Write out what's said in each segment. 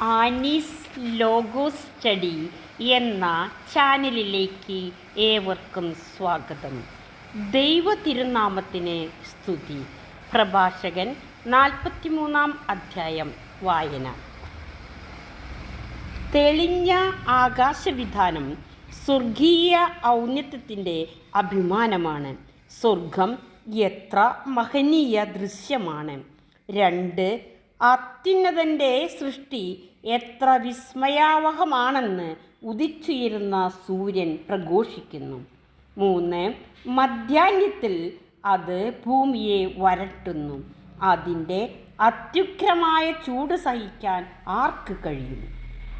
Annie's logo study എന്ന ചാനലിലേക്ക് ഏവർക്കും സ്വാഗതം. ദൈവ തിരുനാമത്തിന് സ്തുതി. പ്രഭാഷകൻ നാൽപ്പത്തിമൂന്നാം അധ്യായം വായന. തെളിഞ്ഞ ആകാശവിധാനം സ്വർഗീയ ഔന്നത്യത്തിന്റെ അഭിമാനമാണ്. സ്വർഗം എത്ര മഹനീയ ദൃശ്യമാണ്. രണ്ട് അത്യുന്നതന്റെ സൃഷ്ടി എത്ര വിസ്മയാവഹമാണെന്ന് ഉദിച്ചുയരുന്ന സൂര്യൻ പ്രഘോഷിക്കുന്നു. മൂന്ന് മധ്യാഹ്നത്തിൽ അത് ഭൂമിയെ വരട്ടുന്നു. അതിന്റെ അത്യുഗ്രമായ ചൂട് സഹിക്കാൻ ആർക്ക് കഴിയും?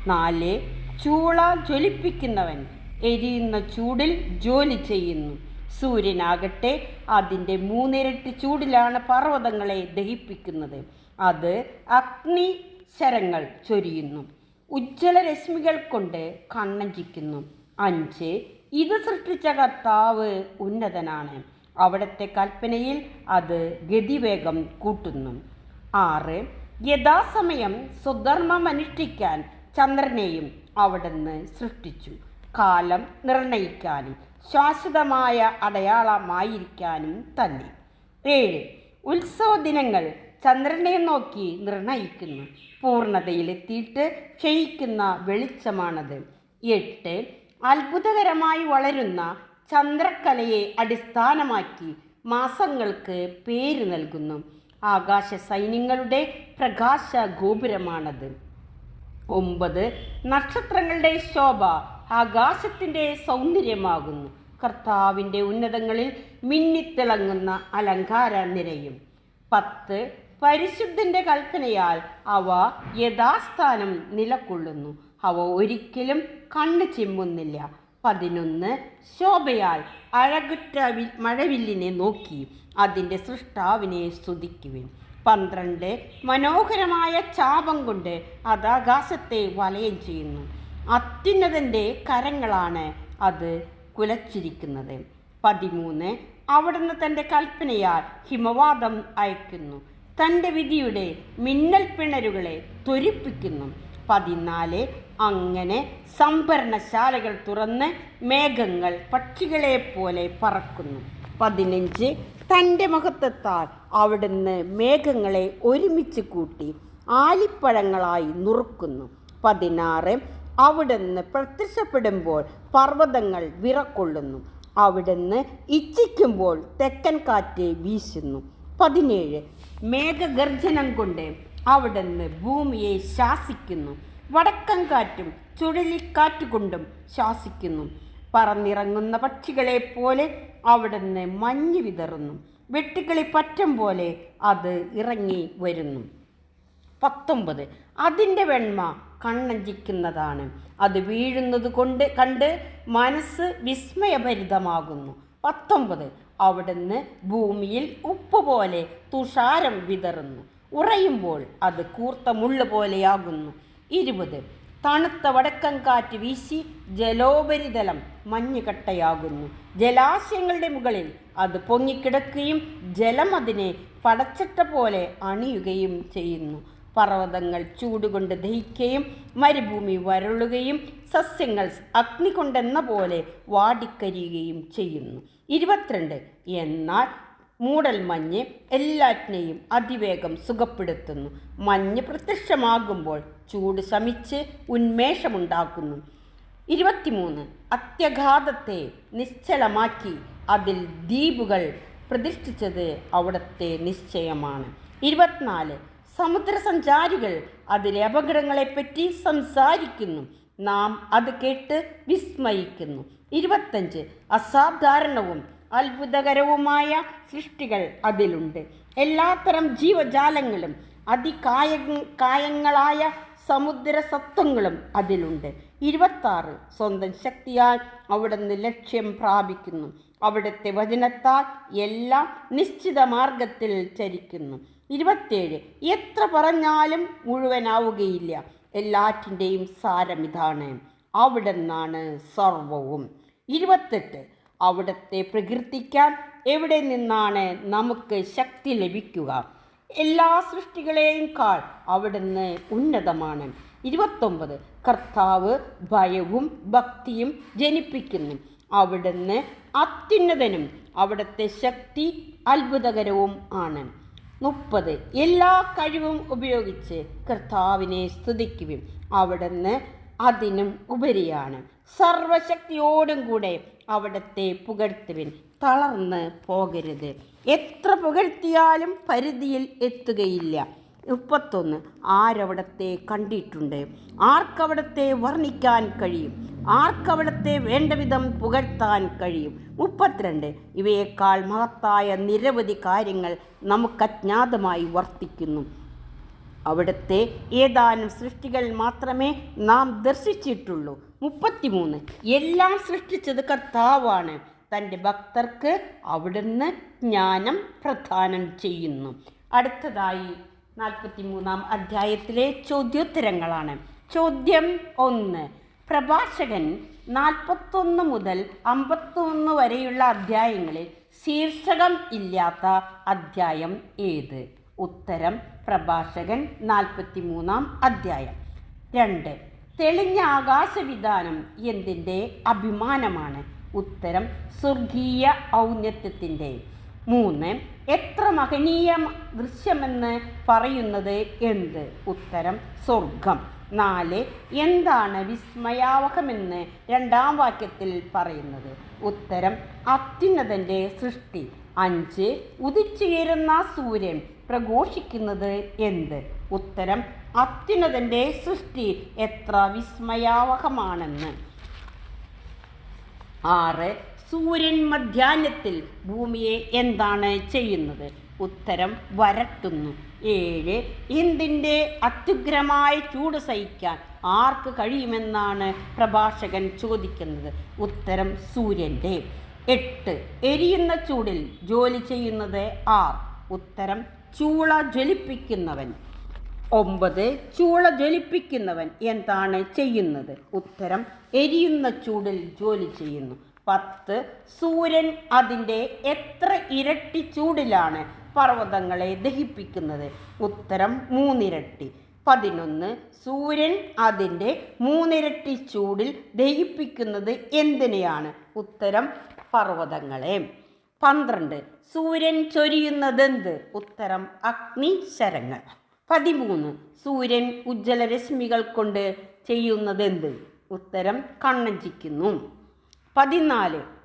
നാല് ചൂള ജ്വലിപ്പിക്കുന്നവൻ എരിയുന്ന ചൂടിൽ ജോലി ചെയ്യുന്നു. സൂര്യനാകട്ടെ അതിന്റെ മൂന്നിരട്ടി ചൂടിലാണ് പർവതങ്ങളെ ദഹിപ്പിക്കുന്നത്. അത് അഗ്നി ശരങ്ങൾ ചൊരിയുന്നു. ഉജ്ജ്വല രശ്മികൾ കൊണ്ട് കണ്ണഞ്ചിക്കുന്നു അഞ്ച് ഇത് സൃഷ്ടിച്ച കർത്താവ് ഉന്നതനാണ്. അവിടുത്തെ കൽപ്പനയിൽ അത് ഗതിവേഗം കൂട്ടുന്നു. ആറ് യഥാസമയം സ്വധർമ്മം അനുഷ്ഠിക്കാൻ ചന്ദ്രനെയും അവിടുന്ന് സൃഷ്ടിച്ചു. കാലം നിർണയിക്കാനും ശാശ്വതമായ അടയാളമായിരിക്കാനും തന്നെ. ഏഴ് ഉത്സവ ദിനങ്ങൾ ചന്ദ്രനെ നോക്കി നിർണയിക്കുന്നു. പൂർണതയിലെത്തിയിട്ട് ക്ഷയിക്കുന്ന വെളിച്ചമാണത്. എട്ട്. അത്ഭുതകരമായി വളരുന്ന ചന്ദ്രക്കലയെ അടിസ്ഥാനമാക്കി മാസങ്ങൾക്ക് പേര് നൽകുന്നു. ആകാശ സൈന്യങ്ങളുടെ പ്രകാശ ഗോപുരമാണത്. ഒമ്പത്. നക്ഷത്രങ്ങളുടെ ശോഭ ആകാശത്തിന്റെ സൗന്ദര്യമാകുന്നു. കർത്താവിന്റെ ഉന്നതങ്ങളിൽ മിന്നിത്തിളങ്ങുന്ന അലങ്കാര നിരയും. പത്ത്. പരിശുദ്ധന്റെ കൽപ്പനയാൽ അവ യഥാസ്ഥാനം നിലകൊള്ളുന്നു അവ ഒരിക്കലും കണ്ണു ചിമ്മുന്നില്ല. പതിനൊന്ന് ശോഭയാൽ അഴകുറ്റ മഴവില്ലിനെ നോക്കി അതിന്റെ സൃഷ്ടാവിനെ സ്തുതിക്കുവിൻ. പന്ത്രണ്ട് മനോഹരമായ ചാപം കൊണ്ട് അത് ആകാശത്തെ വലയം ചെയ്യുന്നു. അത്യുന്നതന്റെ കരങ്ങളാണ് അത് കുലച്ചിരിക്കുന്നത്. പതിമൂന്ന് അവിടുന്ന് തന്റെ കൽപ്പനയാൽ ഹിമവാദം അയക്കുന്നു. തന്റെ വിധിയുടെ മിന്നൽ പിണരുകളെ ത്വരിപ്പിക്കുന്നു. പതിനാല് അങ്ങനെ സംഭരണശാലകൾ തുറന്ന് മേഘങ്ങൾ പക്ഷികളെ പോലെ പറക്കുന്നു. പതിനഞ്ച് തന്റെ മഹത്വത്താൽ അവിടുന്ന് മേഘങ്ങളെ ഒരുമിച്ച് കൂട്ടി ആലിപ്പഴങ്ങളായി നുറുക്കുന്നു. പതിനാറ് അവിടുന്ന് പ്രത്യക്ഷപ്പെടുമ്പോൾ പർവതങ്ങൾ വിറക്കൊള്ളുന്നു. അവിടുന്ന് ഇച്ഛിക്കുമ്പോൾ തെക്കൻ കാറ്റ് വീശുന്നു. പതിനേഴ് മേഘഗർജനം കൊണ്ട് അവിടുന്ന് ഭൂമിയെ ശാസിക്കുന്നു. വടക്കം കാറ്റും ചുഴലിക്കാറ്റ് കൊണ്ടും ശാസിക്കുന്നു. പറന്നിറങ്ങുന്ന പക്ഷികളെ പോലെ അവിടുന്ന് മഞ്ഞ് വിതറുന്നു. വെട്ടുകളി പറ്റം പോലെ അത് ഇറങ്ങി വരുന്നു. പത്തൊമ്പത്. അതിന്റെ വെണ്മ കണ്ണഞ്ചിക്കുന്നതാണ്. അത് വീഴുന്നത് കൊണ്ട് കണ്ട് മനസ്സ് വിസ്മയഭരിതമാകുന്നു. പത്തൊമ്പത്. അവിടുന്ന് ഭൂമിയിൽ ഉപ്പ് പോലെ തുഷാരം വിതറുന്നു. ഉറയുമ്പോൾ അത് കൂർത്ത മുള്ള് പോലെയാകുന്നു. ഇരുപത്. തണുത്ത വടക്കൻ കാറ്റ് വീശി ജലോപരിതലം മഞ്ഞുകട്ടയാകുന്നു. ജലാശയങ്ങളുടെ മുകളിൽ അത് പൊങ്ങിക്കിടക്കുകയും ജലം അതിനെ പടച്ചട്ട പോലെ അണിയുകയും ചെയ്യുന്നു. പർവതങ്ങൾ ചൂടുകൊണ്ട് ദഹിക്കുകയും മരുഭൂമി വരളുകയും സസ്യങ്ങൾ അഗ്നി കൊണ്ടെന്ന പോലെ വാടിക്കരിയുകയും ചെയ്യുന്നു. ഇരുപത്തിരണ്ട് എന്നാൽ മൂടൽ മഞ്ഞ് എല്ലാറ്റിനെയും അതിവേഗം സുഖപ്പെടുത്തുന്നു. മഞ്ഞ് പ്രത്യക്ഷമാകുമ്പോൾ ചൂട് ശമിച്ച് ഉന്മേഷമുണ്ടാക്കുന്നു. ഇരുപത്തിമൂന്ന് അത്യഘാതത്തെ നിശ്ചലമാക്കി അതിൽ ദ്വീപുകൾ പ്രതിഷ്ഠിച്ചത് അവിടുത്തെ നിശ്ചയമാണ്. ഇരുപത്തിനാല് സമുദ്രസഞ്ചാരികൾ അതിലെ അപകടങ്ങളെപ്പറ്റി സംസാരിക്കുന്നു. നാം അത് കേട്ട് വിസ്മയിക്കുന്നു. ഇരുപത്തഞ്ച് അസാധാരണവും അത്ഭുതകരവുമായ സൃഷ്ടികൾ അതിലുണ്ട്. എല്ലാത്തരം ജീവജാലങ്ങളും അതികായ കായങ്ങളായ സമുദ്ര സത്വങ്ങളും അതിലുണ്ട്. ഇരുപത്താറ് സ്വന്തം ശക്തിയാൽ അവിടുന്ന് ലക്ഷ്യം പ്രാപിക്കുന്നു. അവിടുത്തെ വചനത്താൽ എല്ലാം നിശ്ചിത മാർഗത്തിൽ ചരിക്കുന്നു. ഇരുപത്തേഴ് എത്ര പറഞ്ഞാലും മുഴുവനാവുകയില്ല. എല്ലാറ്റിന്റെയും സാരം ഇതാണ്. അവിടെ നിന്നാണ് സർവവും. ഇരുപത്തെട്ട്. അവിടുത്തെ പ്രകീർത്തിക്കാൻ എവിടെ നിന്നാണ് നമുക്ക് ശക്തി ലഭിക്കുക? എല്ലാ സൃഷ്ടികളെയും കാൾ അവിടുന്ന് ഉന്നതമാണ്. ഇരുപത്തൊമ്പത്. കർത്താവ് ഭയവും ഭക്തിയും ജനിപ്പിക്കുന്നു. അവിടുന്ന് അത്യുന്നതനും അവിടുത്തെ ശക്തി അത്ഭുതകരവും ആണ്. മുപ്പത്. എല്ലാ കഴിവും ഉപയോഗിച്ച് കർത്താവിനെ സ്തുതിക്കുകയും അവിടുന്ന് അതിനും ഉപരിയാണ്. സർവശക്തിയോടും കൂടെ അവിടത്തെ പുകഴ്ത്തുവിൻ. തളർന്ന് പോകരുത്. എത്ര പുകഴ്ത്തിയാലും പരിധിയിൽ എത്തുകയില്ല. മുപ്പത്തൊന്ന്. ആരവിടത്തെ കണ്ടിട്ടുണ്ട്? ആർക്കവിടത്തെ വർണിക്കാൻ കഴിയും? ആർക്കവിടത്തെ വേണ്ടവിധം പുകഴ്ത്താൻ കഴിയും. മുപ്പത്തിരണ്ട് ഇവയേക്കാൾ മഹത്തായ നിരവധി കാര്യങ്ങൾ നമുക്കജ്ഞാതമായി വർത്തിക്കുന്നു. അവിടുത്തെ ഏതാനും സൃഷ്ടികൾ മാത്രമേ നാം ദർശിച്ചിട്ടുള്ളൂ. മുപ്പത്തിമൂന്ന് എല്ലാം സൃഷ്ടിച്ചത് കർത്താവാണ്. തന്റെ ഭക്തർക്ക് അവിടുന്ന് ജ്ഞാനം പ്രദാനം ചെയ്യുന്നു. അടുത്തതായി നാൽപ്പത്തി മൂന്നാം അധ്യായത്തിലെ ചോദ്യോത്തരങ്ങളാണ്. ചോദ്യം ഒന്ന് പ്രഭാഷകൻ നാൽപ്പത്തൊന്ന് മുതൽ അമ്പത്തൊന്ന് വരെയുള്ള അധ്യായങ്ങളിൽ ശീർഷകം ഇല്ലാത്ത അധ്യായം ഏത്? ഉത്തരം പ്രഭാഷകൻ നാൽപ്പത്തി മൂന്നാം അധ്യായം. രണ്ട്. തെളിഞ്ഞ ആകാശവിധാനം എന്തിന്റെ അഭിമാനമാണ്? ഉത്തരം സ്വർഗീയ ഔന്നത്യത്തിന്റെ. മൂന്ന്. എത്ര മഹനീയ ദൃശ്യമെന്ന് പറയുന്നത് എന്ത്? ഉത്തരം സ്വർഗം. നാല് എന്താണ് വിസ്മയാവഹമെന്ന് രണ്ടാം വാക്യത്തിൽ പറയുന്നത്? ഉത്തരം അത്യുന്നതന്റെ സൃഷ്ടി. അഞ്ച് ഉദിച്ചുയരുന്ന സൂര്യൻ പ്രഘോഷിക്കുന്നത് എന്ത്? ഉത്തരം അത്യുന്നതന്റെ സൃഷ്ടി എത്ര വിസ്മയാവഹമാണെന്ന്. ആറ് സൂര്യൻ മധ്യാഹ്നത്തിൽ ഭൂമിയെ എന്താണ് ചെയ്യുന്നത്? ഉത്തരം വരട്ടുന്നു. ഏഴ് എന്തിന്റെ അത്യുഗ്രമായ ചൂട് സഹിക്കാൻ ആർക്ക് കഴിയുമെന്നാണ് പ്രഭാഷകൻ ചോദിക്കുന്നത്. ഉത്തരം സൂര്യന്റെ. എട്ട് എരിയുന്ന ചൂടിൽ ജോലി ചെയ്യുന്നത് ആർ? ഉത്തരം ചൂള ജ്വലിപ്പിക്കുന്നവൻ. ഒമ്പത് ചൂള ജ്വലിപ്പിക്കുന്നവൻ എന്താണ് ചെയ്യുന്നത്? ഉത്തരം എരിയുന്ന ചൂടിൽ ജോലി ചെയ്യുന്നു. പത്ത് സൂര്യൻ അതിന്റെ എത്ര ഇരട്ടി ചൂടിലാണ് പർവതങ്ങളെ ദഹിപ്പിക്കുന്നത്. ഉത്തരം മൂന്നിരട്ടി. പതിനൊന്ന്. സൂര്യൻ അതിന്റെ മൂന്നിരട്ടി ചൂടിൽ ദഹിപ്പിക്കുന്നത് എന്തിനെയാണ്? ഉത്തരം പർവതങ്ങളെ. പന്ത്രണ്ട്. സൂര്യൻ ചൊരിയുന്നതെന്ത്? ഉത്തരം അഗ്നിശരങ്ങൾ. പതിമൂന്ന്. സൂര്യൻ ഉജ്ജ്വല രശ്മികൾ കൊണ്ട് ചെയ്യുന്നതെന്ത്? ഉത്തരം കണ്ണഞ്ചിക്കുന്നു. പതിനാല്.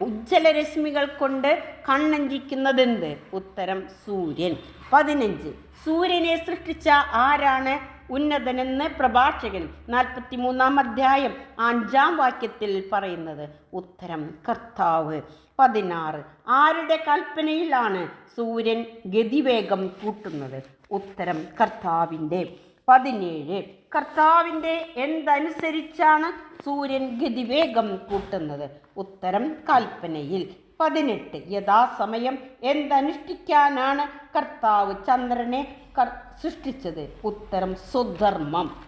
ഉജ്ജ്വല രശ്മികൾ കൊണ്ട് കണ്ണഞ്ചിക്കുന്നതെന്ത്? ഉത്തരം സൂര്യൻ. പതിനഞ്ച്. സൂര്യനെ സൃഷ്ടിച്ച ആരാണ്? ഉന്നതനെന്ന് പ്രഭാഷകൻ. നാൽപ്പത്തി മൂന്നാം അധ്യായം അഞ്ചാം വാക്യത്തിൽ പറയുന്നത്. ഉത്തരം കർത്താവ്. പതിനാറ്. ആരുടെ കൽപ്പനയിലാണ് സൂര്യൻ ഗതിവേഗം കൂട്ടുന്നത്? ഉത്തരം കർത്താവിന്റെ. പതിനേഴ്. കർത്താവിന്റെ എന്തനുസരിച്ചാണ് സൂര്യൻ ഗതിവേഗം കൂട്ടുന്നത്? ഉത്തരം കൽപ്പനയിൽ. പതിനെട്ട്. യഥാസമയം എന്തനുഷ്ഠിക്കാനാണ് കർത്താവ് ചന്ദ്രനെ സൃഷ്ടിച്ചത്? ഉത്തരം സ്വധർമ്മം.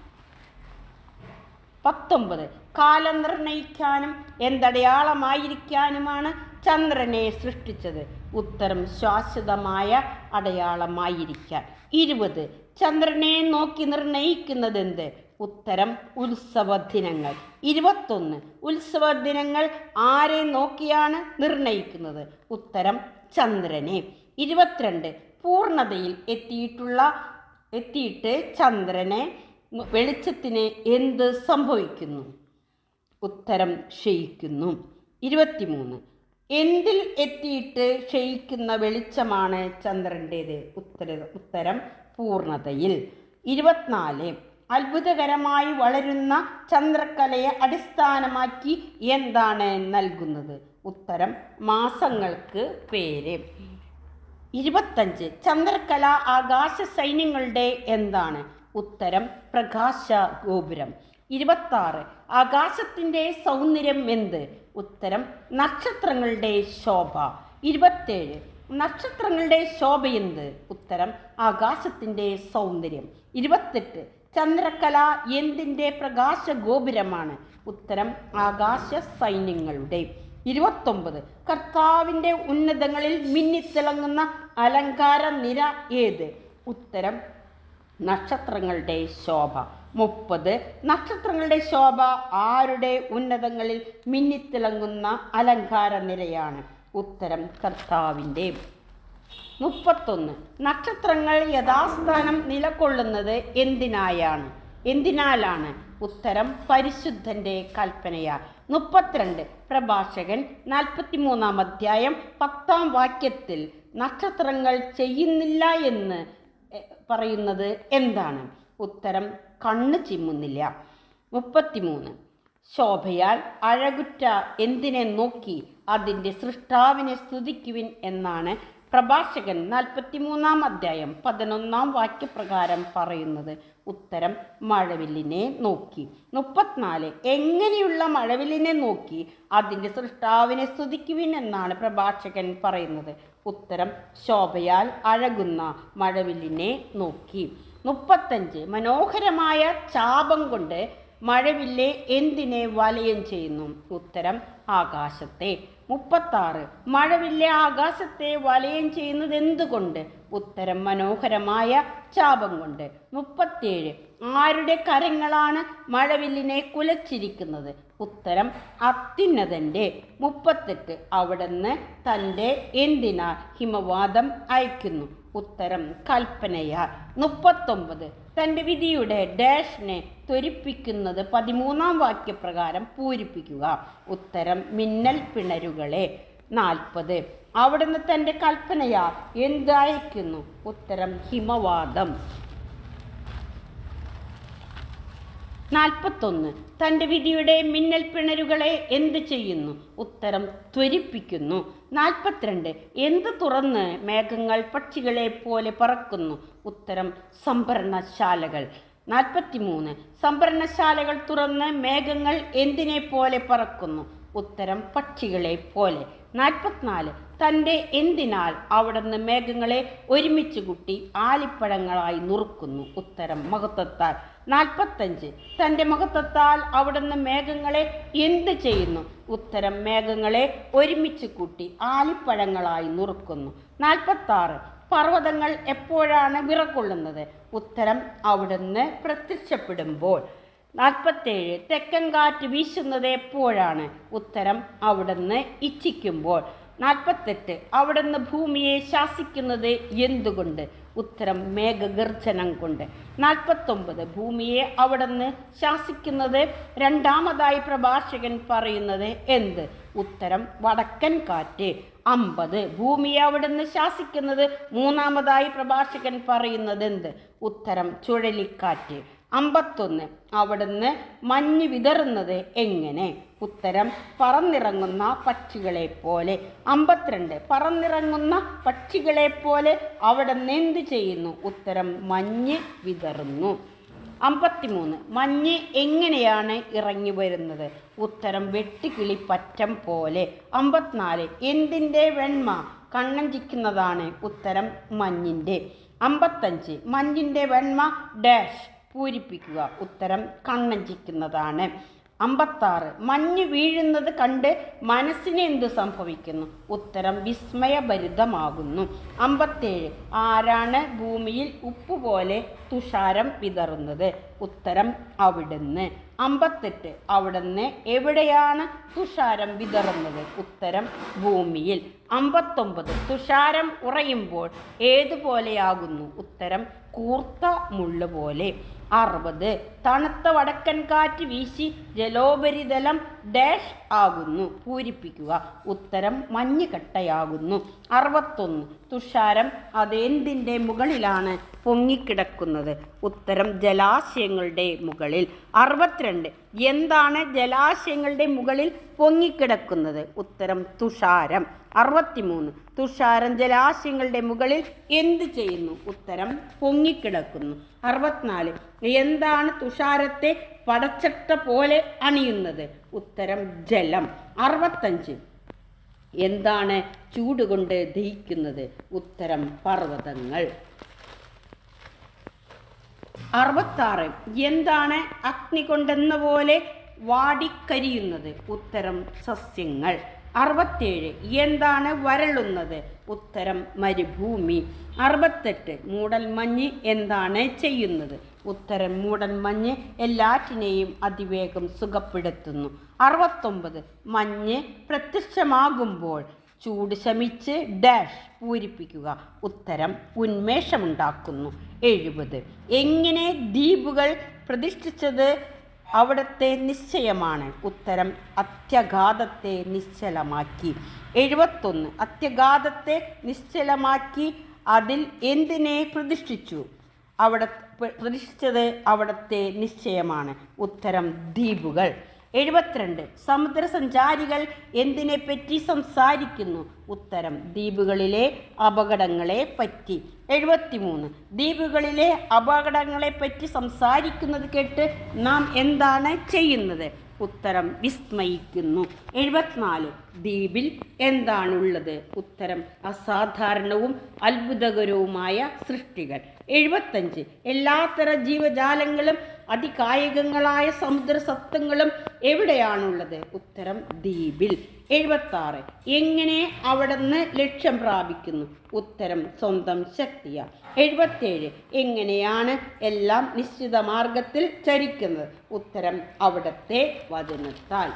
പത്തൊമ്പത്. കാലം നിർണയിക്കാനും എന്തടയാളമായിരിക്കാനുമാണ് ചന്ദ്രനെ സൃഷ്ടിച്ചത്? ഉത്തരം ശാശ്വതമായ അടയാളമായിരിക്കാൻ. ഇരുപത്. ചന്ദ്രനെ നോക്കി നിർണയിക്കുന്നതെന്ത്? ഉത്തരം ഉത്സവ ദിനങ്ങൾ. ഇരുപത്തൊന്ന്. ഉത്സവ ദിനങ്ങൾ ആരെ നോക്കിയാണ് നിർണയിക്കുന്നത്? ഉത്തരം ചന്ദ്രനെ. ഇരുപത്തിരണ്ട്. പൂർണതയിൽ എത്തിയിട്ടുള്ള എത്തിയിട്ട് ചന്ദ്രനെ വെളിച്ചത്തിന് എന്ത് സംഭവിക്കുന്നു? ഉത്തരം ക്ഷയിക്കുന്നു. ഇരുപത്തിമൂന്ന്. എന്തിൽ എത്തിയിട്ട് ക്ഷയിക്കുന്ന വെളിച്ചമാണ് ചന്ദ്രന്റേത്? ഉത്തര ഉത്തരം പൂർണതയിൽ. ഇരുപത്തിനാല് അത്ഭുതകരമായി വളരുന്ന ചന്ദ്രക്കലയെ അടിസ്ഥാനമാക്കി എന്താണ് നൽകുന്നത്? ഉത്തരം മാസങ്ങൾക്ക് പേര്. ഇരുപത്തഞ്ച് ചന്ദ്രക്കല ആകാശ സൈന്യങ്ങളുടെ എന്താണ്? ഉത്തരം പ്രകാശ ഗോപുരം. ഇരുപത്താറ് ആകാശത്തിന്റെ സൗന്ദര്യം എന്ത്? ഉത്തരം നക്ഷത്രങ്ങളുടെ ശോഭ. ഇരുപത്തേഴ് നക്ഷത്രങ്ങളുടെ ശോഭ എന്ത്? ഉത്തരം ആകാശത്തിന്റെ സൗന്ദര്യം. ഇരുപത്തെട്ട് ചന്ദ്രകല എന്തിന്റെ പ്രകാശ ഗോപുരമാണ് ഉത്തരം ആകാശ സൈന്യങ്ങളുടെ. ഇരുപത്തൊമ്പത് കർത്താവിന്റെ ഉന്നതങ്ങളിൽ മിന്നിത്തിളങ്ങുന്ന അലങ്കാര നിര ഏത്? ഉത്തരം നക്ഷത്രങ്ങളുടെ ശോഭ. മുപ്പത് നക്ഷത്രങ്ങളുടെ ശോഭ ആരുടെ ഉന്നതങ്ങളിൽ മിന്നിത്തിളങ്ങുന്ന അലങ്കാര നിരയാണ്? ഉത്തരം കർത്താവിന്റെ. മുപ്പത്തൊന്ന് നക്ഷത്രങ്ങൾ യഥാസ്ഥാനം നിലകൊള്ളുന്നത് എന്തിനായാണ്? എന്തിനാലാണ്? ഉത്തരം പരിശുദ്ധന്റെ കൽപ്പനയാ മുപ്പത്തിരണ്ട് പ്രഭാഷകൻ നാൽപ്പത്തിമൂന്നാം അധ്യായം പത്താം വാക്യത്തിൽ നക്ഷത്രങ്ങൾ ചെയ്യുന്നില്ല എന്ന് പറയുന്നത് എന്താണ്? ഉത്തരം കണ്ണ് ചിമ്മുന്നില്ല. മുപ്പത്തിമൂന്ന് ശോഭയാൽ അഴകുറ്റ എന്തിനെ നോക്കി? അതിന്റെ സൃഷ്ടാവിനെ സ്തുതിക്കുവിൻ എന്നാണ് പ്രഭാഷകൻ നാൽപ്പത്തിമൂന്നാം അധ്യായം പതിനൊന്നാം വാക്യപ്രകാരം പറയുന്നത്. ഉത്തരം മഴവില്ലിനെ നോക്കി. മുപ്പത്തിനാല് എങ്ങനെയുള്ള മഴവില്ലിനെ നോക്കി? അതിന്റെ സൃഷ്ടാവിനെ സ്തുതിക്കുവിൻ എന്നാണ് പ്രഭാഷകൻ പറയുന്നത്. ഉത്തരം ശോഭയാൽ അഴകുന്ന മഴവില്ലിനെ നോക്കി. മുപ്പത്തഞ്ച് മനോഹരമായ ചാപം കൊണ്ട് മഴവില്ലെ എന്തിനെ വലയം ചെയ്യുന്നു? ഉത്തരം ആകാശത്തെ. മുപ്പത്താറ്. മഴവില്ല ആകാശത്തെ വലയം ചെയ്യുന്നത് എന്തുകൊണ്ട്? ഉത്തരം മനോഹരമായ ചാപം കൊണ്ട്. മുപ്പത്തിയേഴ് ആരുടെ കരങ്ങളാണ് മഴവില്ലിനെ കുലച്ചിരിക്കുന്നത്? ഉത്തരം അത്യുന്നതന്റെ മുപ്പത്തെട്ട്. അവിടുന്ന് തന്റെ എന്തിനാൽ ഹിമവാദം അയക്കുന്നു? ഉത്തരം കൽപ്പനയാൽ മുപ്പത്തൊമ്പത്. തന്റെ വിധിയുടെ ഡാഷിനെ ത്വരിപ്പിക്കുന്നത് പതിമൂന്നാം വാക്യപ്രകാരം പൂരിപ്പിക്കുക. ഉത്തരം മിന്നൽ പിണരുകളെ. നാൽപ്പത്. അവിടുന്ന് തന്റെ കൽപ്പനയാൽ എന്തയക്കുന്നു ഉത്തരം ഹിമവാദം. നാൽപ്പത്തൊന്ന്. തന്റെ വിധിയുടെ മിന്നൽ പിണരുകളെ എന്ത് ചെയ്യുന്നു? ഉത്തരം ത്വരിപ്പിക്കുന്നു. നാൽപ്പത്തിരണ്ട്. എന്ത് തുറന്ന് മേഘങ്ങൾ പക്ഷികളെ പോലെ പറക്കുന്നു? ഉത്തരം സംഭരണശാലകൾ. നാൽപ്പത്തിമൂന്ന്. സംഭരണശാലകൾ തുറന്ന് മേഘങ്ങൾ എന്തിനെ പോലെ പറക്കുന്നു? ഉത്തരം പക്ഷികളെ പോലെ. നാൽപ്പത്തിനാല്. തന്റെ എന്തിനാൽ അവിടുന്ന് മേഘങ്ങളെ ഒരുമിച്ച് കൂട്ടി ആലിപ്പഴങ്ങളായി നുറുക്കുന്നു? ഉത്തരം മഹത്വത്താൽ. നാൽപ്പത്തഞ്ച്. തന്റെ മഹത്വത്താൽ അവിടുന്ന് മേഘങ്ങളെ എന്ത് ചെയ്യുന്നു? ഉത്തരം മേഘങ്ങളെ ഒരുമിച്ച് കൂട്ടി ആലിപ്പഴങ്ങളായി നുറുക്കുന്നു. നാൽപ്പത്താറ്. പർവതങ്ങൾ എപ്പോഴാണ് വിറക്കൊള്ളുന്നത് ഉത്തരം അവിടുന്ന് പ്രത്യക്ഷപ്പെടുമ്പോൾ. നാൽപ്പത്തേഴ്. തെക്കൻ കാറ്റ് വീശുന്നത് എപ്പോഴാണ്? ഉത്തരം അവിടുന്ന് ഇച്ഛിക്കുമ്പോൾ. നാൽപ്പത്തെട്ട്. അവിടുന്ന് ഭൂമിയെ ശാസിക്കുന്നത് എന്തുകൊണ്ട്? ഉത്തരം മേഘഗർജനം കൊണ്ട്. നാൽപ്പത്തൊമ്പത് ഭൂമിയെ അവിടുന്ന് ശാസിക്കുന്നത് രണ്ടാമതായി പ്രഭാഷകൻ പറയുന്നത് എന്ത്? ഉത്തരം വടക്കൻ കാറ്റ്. അമ്പത് ഭൂമിയെ അവിടുന്ന് ശാസിക്കുന്നത് മൂന്നാമതായി പ്രഭാഷകൻ പറയുന്നത് എന്ത്? ഉത്തരം ചുഴലിക്കാറ്റ്. അമ്പത്തൊന്ന്. അവിടുന്ന് മഞ്ഞ് വിതറുന്നത് എങ്ങനെ? ഉത്തരം പറന്നിറങ്ങുന്ന പക്ഷികളെ പോലെ. അമ്പത്തിരണ്ട്. പറന്നിറങ്ങുന്ന പക്ഷികളെ പോലെ അവിടുന്ന് എന്ത് ചെയ്യുന്നു? ഉത്തരം മഞ്ഞ് വിതറുന്നു. അമ്പത്തിമൂന്ന്. മഞ്ഞ് എങ്ങനെയാണ് ഇറങ്ങി വരുന്നത്? ഉത്തരം വെട്ടുകിളി പറ്റം പോലെ. അമ്പത്തിനാല്. എന്തിന്റെ വെണ്മ? കണ്ണഞ്ചിക്കുന്നതാണ് ഉത്തരം മഞ്ഞിന്റെ. അമ്പത്തഞ്ച്. മഞ്ഞിന്റെ വെണ്മ ഡാഷ്. പൂരിപ്പിക്കുക. ഉത്തരം കണ്ണഞ്ചിക്കുന്നതാണ്. അമ്പത്താറ്. മഞ്ഞ് വീഴുന്നത് കണ്ട് മനസ്സിന് എന്ത് സംഭവിക്കുന്നു? ഉത്തരം വിസ്മയഭരിതമാകുന്നു. അമ്പത്തേഴ്. ആരാണ് ഭൂമിയിൽ ഉപ്പ് പോലെ തുഷാരം വിതറുന്നത് ഉത്തരം അവിടുന്ന്. അമ്പത്തെട്ട്. അവിടുന്ന് എവിടെയാണ് തുഷാരം വിതറുന്നത് ഉത്തരം ഭൂമിയിൽ. അമ്പത്തൊമ്പത്. തുഷാരം ഉറയുമ്പോൾ ഏതുപോലെയാകുന്നു? ഉത്തരം കൂർത്ത മുള്ള് പോലെ അറുപത്. തണുത്ത വടക്കൻ കാറ്റ് വീശി ജലോപരിതലം ഡാഷ് ആകുന്നു. പൂരിപ്പിക്കുക. ഉത്തരം മഞ്ഞുകട്ടയാകുന്നു. അറുപത്തൊന്ന്. തുഷാരം അതെന്തിന്റെ മുകളിലാണ് പൊങ്ങിക്കിടക്കുന്നത്? ഉത്തരം ജലാശയങ്ങളുടെ മുകളിൽ. അറുപത്തിരണ്ട്. എന്താണ് ജലാശയങ്ങളുടെ മുകളിൽ പൊങ്ങിക്കിടക്കുന്നത്? ഉത്തരം തുഷാരം. അറുപത്തിമൂന്ന്. തുഷാരം ജലാശയങ്ങളുടെ മുകളിൽ എന്ത് ചെയ്യുന്നു? ഉത്തരം പൊങ്ങിക്കിടക്കുന്നു. അറുപത്തിനാല്. എന്താണ് തുഷാരത്തെ പടച്ചട്ട പോലെ അണിയുന്നത്? ഉത്തരം ജലം. അറുപത്തഞ്ച്. എന്താണ് ചൂടുകൊണ്ട് ദഹിക്കുന്നത്? ഉത്തരം പർവതങ്ങൾ. അറുപത്താറ്. എന്താണ് അഗ്നി കൊണ്ടെന്ന പോലെ വാടിക്കരിയുന്നത്? ഉത്തരം സസ്യങ്ങൾ. അറുപത്തേഴ്. എന്താണ് വരളുന്നത്? ഉത്തരം മരുഭൂമി. അറുപത്തെട്ട്. മൂടൽമഞ്ഞ് എന്താണ് ചെയ്യുന്നത്? ഉത്തരം മൂടൽമഞ്ഞ് എല്ലാറ്റിനെയും അതിവേഗം സുഖപ്പെടുത്തുന്നു. അറുപത്തൊമ്പത്. മഞ്ഞ് പ്രത്യക്ഷമാകുമ്പോൾ ചൂട് ശമിച്ച് ഡാഷ് പൂരിപ്പിക്കുക. ഉത്തരം ഉന്മേഷമുണ്ടാക്കുന്നു. എഴുപത്. എങ്ങനെ ദ്വീപുകൾ പ്രതിഷ്ഠിച്ചത് അവിടുത്തെ നിശ്ചയമാണ്. ഉത്തരം അത്യഘാതത്തെ നിശ്ചലമാക്കി. എഴുപത്തൊന്ന്. അത്യഘാതത്തെ നിശ്ചലമാക്കി അതിൽ എന്തിനെ പ്രതിഷ്ഠിച്ചു? അവിടെ പ്ര- പ്രതിഷ്ഠിച്ചത് അവിടുത്തെ നിശ്ചയമാണ്. ഉത്തരം ദ്വീപുകൾ. എഴുപത്തിരണ്ട്. സമുദ്രസഞ്ചാരികൾ എന്തിനെപ്പറ്റി സംസാരിക്കുന്നു? ഉത്തരം ദ്വീപുകളിലെ അപകടങ്ങളെ പറ്റി. എഴുപത്തിമൂന്ന്. ദ്വീപുകളിലെ അപകടങ്ങളെ പറ്റി സംസാരിക്കുന്നത് കേട്ട് നാം എന്താണ് ചെയ്യുന്നത്? ഉത്തരം വിസ്മയിക്കുന്നു. എഴുപത്തിനാല്. ദ്വീപിൽ എന്താണുള്ളത്? ഉത്തരം അസാധാരണവും അത്ഭുതകരവുമായ സൃഷ്ടികൾ. എഴുപത്തഞ്ച് എല്ലാത്തര ജീവജാലങ്ങളും അതികായികങ്ങളായ സമുദ്ര സത്വങ്ങളും എവിടെയാണുള്ളത്? ഉത്തരം ദ്വീപിൽ. എഴുപത്തി ആറ് എങ്ങനെ അവിടുന്ന് ലക്ഷ്യം പ്രാപിക്കുന്നു? ഉത്തരം സ്വന്തം ശക്തിയ. എഴുപത്തേഴ്. എങ്ങനെയാണ് എല്ലാം നിശ്ചിത മാർഗത്തിൽ ചരിക്കുന്നത്? ഉത്തരം അവിടത്തെ വചനത്താൽ.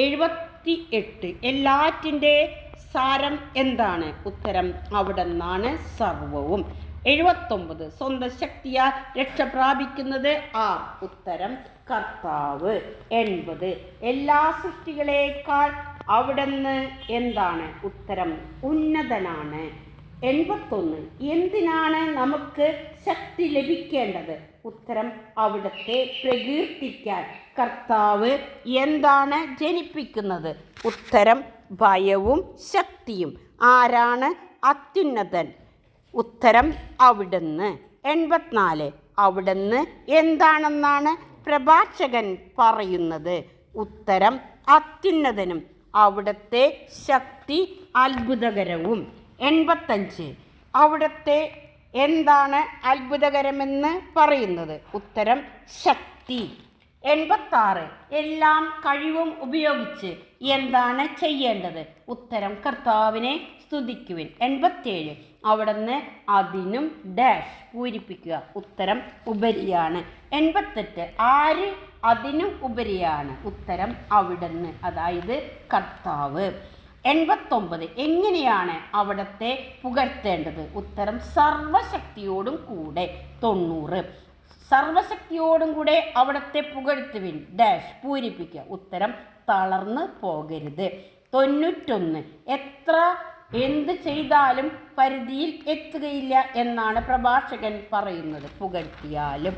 എഴുപത്തി എട്ട് എല്ലാറ്റിന്റെ സാരം എന്താണ്? ഉത്തരം അവിടെ നിന്നാണ് സർവവും. എഴുപത്തൊമ്പത്. സ്വന്തം ശക്തിയാൽ രക്ഷ പ്രാപിക്കുന്നത് ആ ഉത്തരം കർത്താവ്. എൺപത്. എല്ലാ സൃഷ്ടികളേക്കാൾ അവിടുന്ന് എന്താണ്? ഉത്തരം ഉന്നതനാണ്. എൺപത്തൊന്ന്. എന്തിനാണ് നമുക്ക് ശക്തി ലഭിക്കേണ്ടത്? ഉത്തരം അവിടുത്തെ പ്രകീർത്തിക്കാൻ. കർത്താവ് എന്താണ് ജനിപ്പിക്കുന്നത്? ഉത്തരം ഭയവും ശക്തിയും. ആരാണ്? അത്യുന്നതൻ. ഉത്തരം അവിടുന്ന്. എൺപത്തിനാല്. അവിടുന്ന് എന്താണെന്നാണ് പ്രഭാഷകൻ പറയുന്നത്. ഉത്തരം അത്യുന്നതനും അവിടുത്തെ ശക്തി അത്ഭുതകരവും. എൺപത്തഞ്ച്. അവിടുത്തെ എന്താണ് അത്ഭുതകരമെന്ന് പറയുന്നത്? ഉത്തരം ശക്തി. എൺപത്താറ്. എല്ലാം കഴിവും ഉപയോഗിച്ച് എന്താണ് ചെയ്യേണ്ടത്? ഉത്തരം കർത്താവിനെ സ്തുതിക്കുവിൻ. എൺപത്തേഴ് അവിടുന്ന് അതിനും ഡാഷ് പൂരിപ്പിക്കുക. ഉത്തരം ഉപരിയാണ്. എൺപത്തെട്ട്. ആര് അതിനും ഉപരിയാണ്? ഉത്തരം അവിടുന്ന്. അതായത് കർത്താവ്. എൺപത്തൊമ്പത്. എങ്ങനെയാണ് അവിടത്തെ പുകഴ്ത്തേണ്ടത്? ഉത്തരം സർവശക്തിയോടും കൂടെ. തൊണ്ണൂറ്. സർവശക്തിയോടും കൂടെ അവിടത്തെ പുകഴ്ത്തുവിൻ. ഡാഷ് പൂരിപ്പിക്കുക. ഉത്തരം തളർന്ന് പോകരുത്. തൊണ്ണൂറ്റൊന്ന്. എത്ര എന്ത് ചെയ്താലും പരിധിയിൽ എത്തുകയില്ല എന്നാണ് പ്രഭാഷകൻ പറയുന്നത്. പുകഴ്ത്തിയാലും.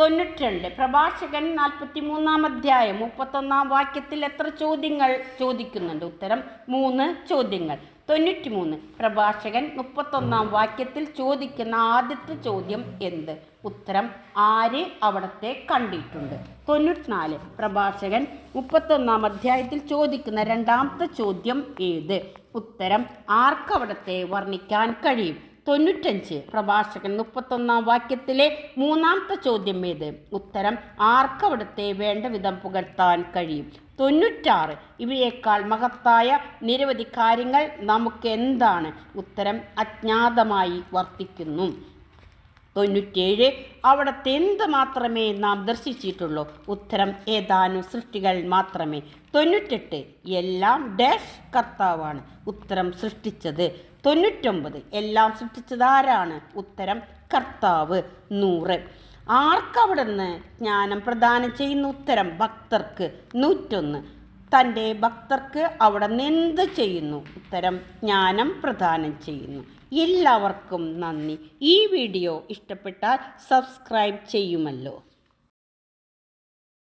തൊണ്ണൂറ്റിരണ്ട്. പ്രഭാഷകൻ നാൽപ്പത്തി മൂന്നാം അധ്യായം മുപ്പത്തൊന്നാം വാക്യത്തിൽ എത്ര ചോദ്യങ്ങൾ ചോദിക്കുന്നുണ്ട്? ഉത്തരം മൂന്ന് ചോദ്യങ്ങൾ. തൊണ്ണൂറ്റി മൂന്ന് പ്രഭാഷകൻ മുപ്പത്തൊന്നാം വാക്യത്തിൽ ചോദിക്കുന്ന ആദ്യത്തെ ചോദ്യം എന്ത്? ഉത്തരം ആര് അവിടത്തെ കണ്ടിട്ടുണ്ട്. തൊണ്ണൂറ്റിനാല്. പ്രഭാഷകൻ മുപ്പത്തൊന്നാം അധ്യായത്തിൽ ചോദിക്കുന്ന രണ്ടാമത്തെ ചോദ്യം ഏത്? ഉത്തരം ആർക്കവിടത്തെ വർണിക്കാൻ കഴിയും? തൊണ്ണൂറ്റഞ്ച്. പ്രഭാഷകൻ മുപ്പത്തൊന്നാം വാക്യത്തിലെ മൂന്നാമത്തെ ചോദ്യം ഏത്? ഉത്തരം ആർക്കവിടത്തെ വേണ്ട വിധം പുകഴ്ത്താൻ കഴിയും? തൊണ്ണൂറ്റാറ്. ഇവയേക്കാൾ മഹത്തായ നിരവധി കാര്യങ്ങൾ നമുക്ക് എന്താണ് ഉത്തരം അജ്ഞാതമായി വർത്തിക്കുന്നു. തൊണ്ണൂറ്റേഴ്. അവിടത്തെ എന്ത് മാത്രമേ നാം ദർശിച്ചിട്ടുള്ളൂ? ഉത്തരം ഏതാനും സൃഷ്ടികൾ മാത്രമേ. തൊണ്ണൂറ്റെട്ട്. എല്ലാം ഡാഷ് കർത്താവാണ്. ഉത്തരം സൃഷ്ടിച്ചത്. തൊണ്ണൂറ്റൊമ്പത്. എല്ലാം സൃഷ്ടിച്ചത് ആരാണ്? ഉത്തരം കർത്താവ്. നൂറ്. ആർക്കവിടുന്ന് ജ്ഞാനം പ്രദാനം ചെയ്യുന്ന ഉത്തരം ഭക്തർക്ക്? നൂറ്റൊന്ന്. തന്റെ ഭക്തർക്ക് അവിടെ എന്ത് ചെയ്യുന്നു? ഉത്തരം ജ്ഞാനം പ്രദാനം ചെയ്യുന്നു. എല്ലാവർക്കും നന്ദി. ഈ വീഡിയോ ഇഷ്ടപ്പെട്ടാൽ സബ്സ്ക്രൈബ് ചെയ്യുമല്ലോ.